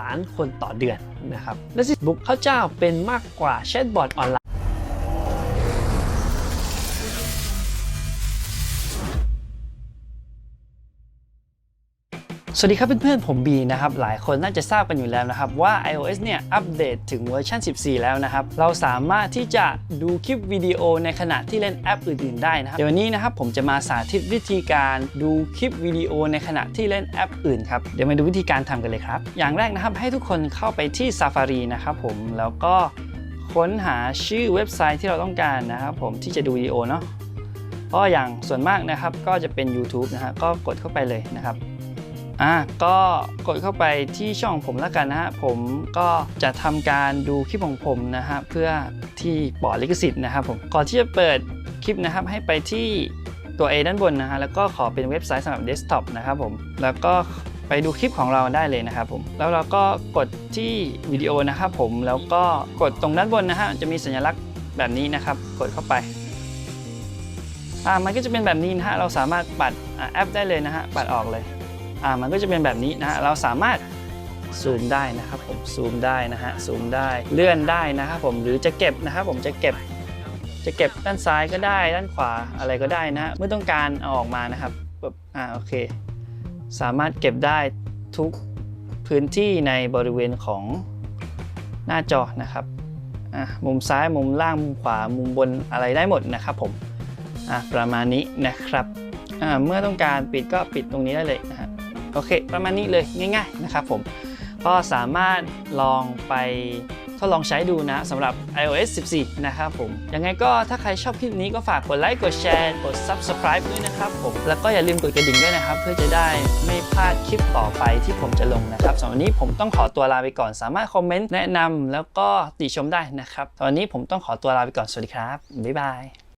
ล้านคนต่อเดือนนะครับและ Facebook เขาเจ้าเป็นมากกว่าแชทบอทออนไลน์ สวัสดีครับเพื่อนๆ ผมบีนะครับ หลายคนน่าจะทราบกันอยู่แล้วนะครับ ว่า iOS เนี่ย อัปเดตถึงเวอร์ชัน 14 แล้วนะครับ เราสามารถที่จะดูคลิปวิดีโอในขณะที่เล่นแอปอื่นๆได้นะครับเดี๋ยววันนี้นะครับผมจะมาสาธิตวิธีการดูคลิปวิดีโอในขณะที่เล่นแอปอื่นครับ เดี๋ยวมาดูวิธีการทำกันเลยครับ อย่างแรกนะครับให้ทุกคนเข้าไปที่ Safari นะครับผมแล้วก็ค้นหาชื่อเว็บไซต์ที่เราต้องการนะครับผมที่จะดูวิดีโอเนาะก็อย่างส่วนมากนะครับก็จะเป็น YouTube นะฮะก็กดเข้าไปเลยนะครับ อะก็กดเข้าไปที่ช่องผมแล้วกันนะฮะผมก็จะทำการดูคลิปของผมนะฮะเพื่อที่ปลอดลิขสิทธิ์นะครับผมก่อนที่จะเปิดคลิปนะครับให้ไปที่ตัว A ด้านบนนะฮะแล้วก็ขอเป็นเว็บไซต์สำหรับเดสก์ท็อปนะครับผมแล้วก็ไปดูคลิปของเราได้เลยนะครับผมแล้วเราก็กดที่วิดีโอนะครับผมแล้วก็กดตรงด้านบนนะฮะจะมีสัญลักษณ์แบบนี้นะครับ กดเข้าไปอ่ามันก็จะเป็นแบบนี้นะฮะเราสามารถปัดอแอปได้เลยนะฮะปัดออกเลย อ่ามันก็จะเป็นแบบนี้นะฮะเราสามารถซูมได้นะครับผมซูมได้นะฮะซูมได้เลื่อนได้นะครับผมหรือจะเก็บนะครับผมจะเก็บ จะเก็บด้านซ้ายก็ได้ ด้านขวาอะไรก็ได้นะฮะเมื่อต้องการเอาออกมานะครับปึ๊บอ่าโอเค สามารถเก็บได้ทุกพื้นที่ในบริเวณของหน้าจอนะครับอะมุมซ้ายมุมล่างมุมขวามุมบนอะไรได้หมดนะครับผมอะประมาณนี้นะครับอ่าเมื่อต้องการปิดก็ปิดตรงนี้ได้เลยนะฮะ โอเค ประมาณนี้เลยง่ายๆนะครับผมก็สามารถลองไปทดลองใช้ดูนะสำหรับ iOS 14 นะครับผม ยังไงก็ถ้าใครชอบคลิปนี้ก็ฝากกดไลค์ กดแชร์ กด Subscribe ด้วยนะครับผม แล้วก็อย่าลืมกดกระดิ่งด้วยนะครับ เพื่อจะได้ไม่พลาดคลิปต่อไปที่ผมจะลงนะครับสำหรับวันนี้ผมต้องขอตัวลาไปก่อน สามารถคอมเมนต์แนะนำแล้วก็ติชมได้นะครับตอนนี้ผมต้องขอตัวลาไปก่อน สวัสดีครับ บ๊ายบาย